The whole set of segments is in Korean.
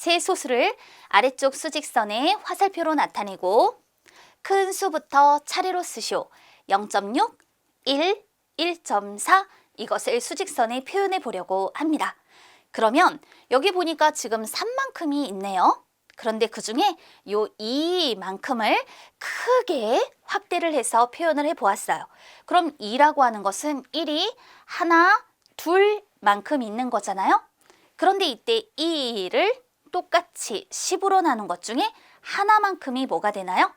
세 소수를 아래쪽 수직선에 화살표로 나타내고 큰 수부터 차례로 쓰시오. 0.6, 1, 1.4 이것을 수직선에 표현해 보려고 합니다. 그러면 여기 보니까 지금 3만큼이 있네요. 그런데 그 중에 요 2만큼을 크게 확대를 해서 표현을 해 보았어요. 그럼 2라고 하는 것은 1이 하나, 둘만큼 있는 거잖아요. 그런데 이때 2를 똑같이 10으로 나눈 것 중에 하나만큼이 뭐가 되나요?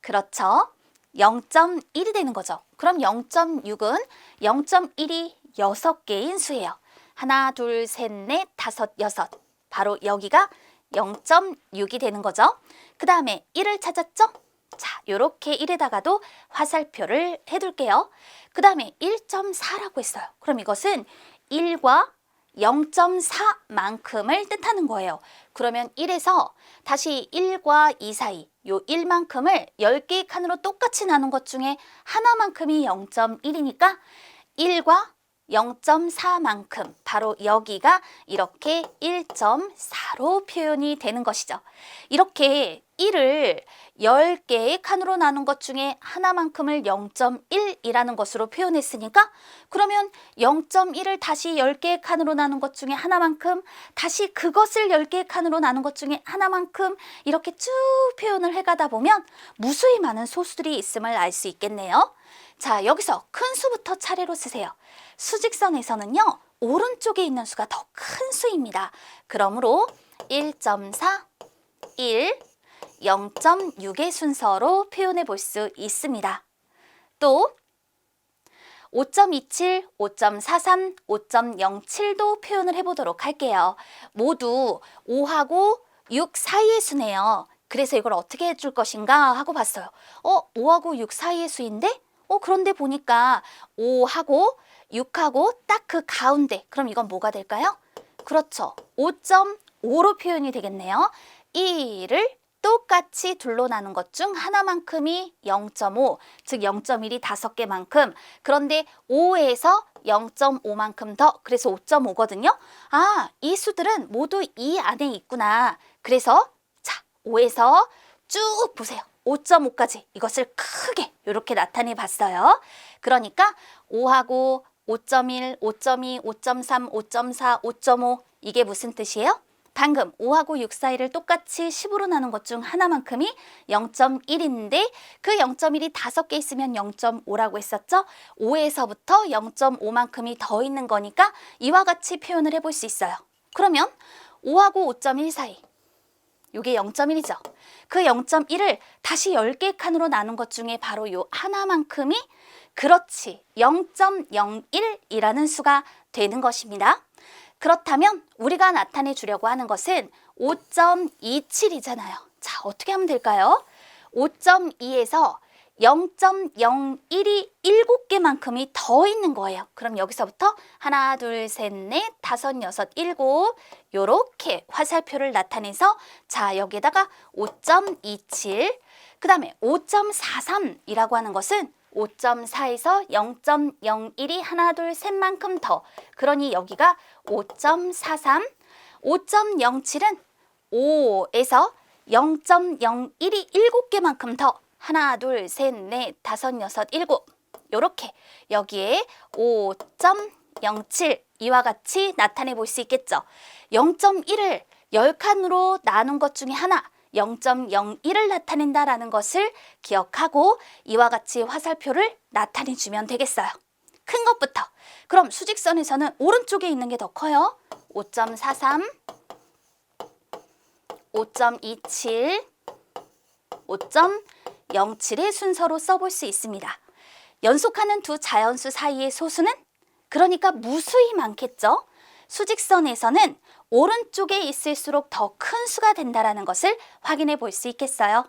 그렇죠. 0.1이 되는 거죠. 그럼 0.6은 0.1이 6개인 수예요. 하나, 둘, 셋, 넷, 다섯, 여섯. 바로 여기가 0.6이 되는 거죠. 그 다음에 1을 찾았죠? 자, 요렇게 1에다가도 화살표를 해둘게요. 그 다음에 1.4라고 했어요. 그럼 이것은 1과 0.4만큼을 뜻하는 거예요. 그러면 1에서 다시 1과 2 사이 요 1만큼을 10개의 칸으로 똑같이 나눈 것 중에 하나만큼이 0.1이니까 1과 0.4만큼 바로 여기가 이렇게 1.4로 표현이 되는 것이죠. 이렇게 1을 10개의 칸으로 나눈 것 중에 하나만큼을 0.1이라는 것으로 표현했으니까 그러면 0.1을 다시 10개의 칸으로 나눈 것 중에 하나만큼 다시 그것을 10개의 칸으로 나눈 것 중에 하나만큼 이렇게 쭉 표현을 해가다 보면 무수히 많은 소수들이 있음을 알 수 있겠네요. 자, 여기서 큰 수부터 차례로 쓰세요. 수직선에서는요, 오른쪽에 있는 수가 더 큰 수입니다. 그러므로 1.4, 1, 0.6의 순서로 표현해 볼 수 있습니다. 또 5.27, 5.43, 5.07도 표현을 해보도록 할게요. 모두 5하고 6 사이의 수네요. 그래서 이걸 어떻게 해줄 것인가 하고 봤어요. 어, 5하고 6 사이의 수인데? 어, 그런데 보니까 5하고 6하고 딱 그 가운데. 그럼 이건 뭐가 될까요? 그렇죠. 5.5로 표현이 되겠네요. 1을 똑같이 둘로 나눈 것 중 하나만큼이 0.5, 즉 0.1이 다섯 개만큼. 그런데 5에서 0.5만큼 더, 그래서 5.5거든요. 아, 이 수들은 모두 이 안에 있구나. 그래서 자, 5에서 쭉 보세요. 5.5까지 이것을 크게 이렇게 나타내 봤어요. 그러니까 5하고 5.1, 5.2, 5.3, 5.4, 5.5 이게 무슨 뜻이에요? 방금 5하고 6 사이를 똑같이 10으로 나눈 것 중 하나만큼이 0.1인데 그 0.1이 다섯 개 있으면 0.5라고 했었죠? 5에서부터 0.5만큼이 더 있는 거니까 이와 같이 표현을 해볼 수 있어요. 그러면 5하고 5.1 사이 이게 0.1이죠. 그 0.1을 다시 10개 칸으로 나눈 것 중에 바로 요 하나만큼이 그렇지 0.01이라는 수가 되는 것입니다. 그렇다면 우리가 나타내 주려고 하는 것은 5.27이잖아요. 자, 어떻게 하면 될까요? 5.2에서 0.01이 7개만큼이 더 있는 거예요. 그럼 여기서부터 하나, 둘, 셋, 넷, 다섯, 여섯, 일곱 요렇게 화살표를 나타내서 자, 여기에다가 5.27, 그 다음에 5.43이라고 하는 것은 5.4에서 0.01이 하나, 둘, 셋만큼 더. 그러니 여기가 5.43, 5.07은 5에서 0.01이 7개만큼 더. 하나, 둘, 셋, 넷, 다섯, 여섯, 일곱. 요렇게 여기에 5.07 이와 같이 나타내 볼 수 있겠죠. 0.1을 10칸으로 나눈 것 중에 하나 0.01을 나타낸다라는 것을 기억하고 이와 같이 화살표를 나타내 주면 되겠어요. 큰 것부터. 그럼 수직선에서는 오른쪽에 있는 게 더 커요. 5.43, 5.27, 5.07의 순서로 써볼 수 있습니다. 연속하는 두 자연수 사이의 소수는 그러니까 무수히 많겠죠. 수직선에서는 오른쪽에 있을수록 더 큰 수가 된다라는 것을 확인해 볼 수 있겠어요.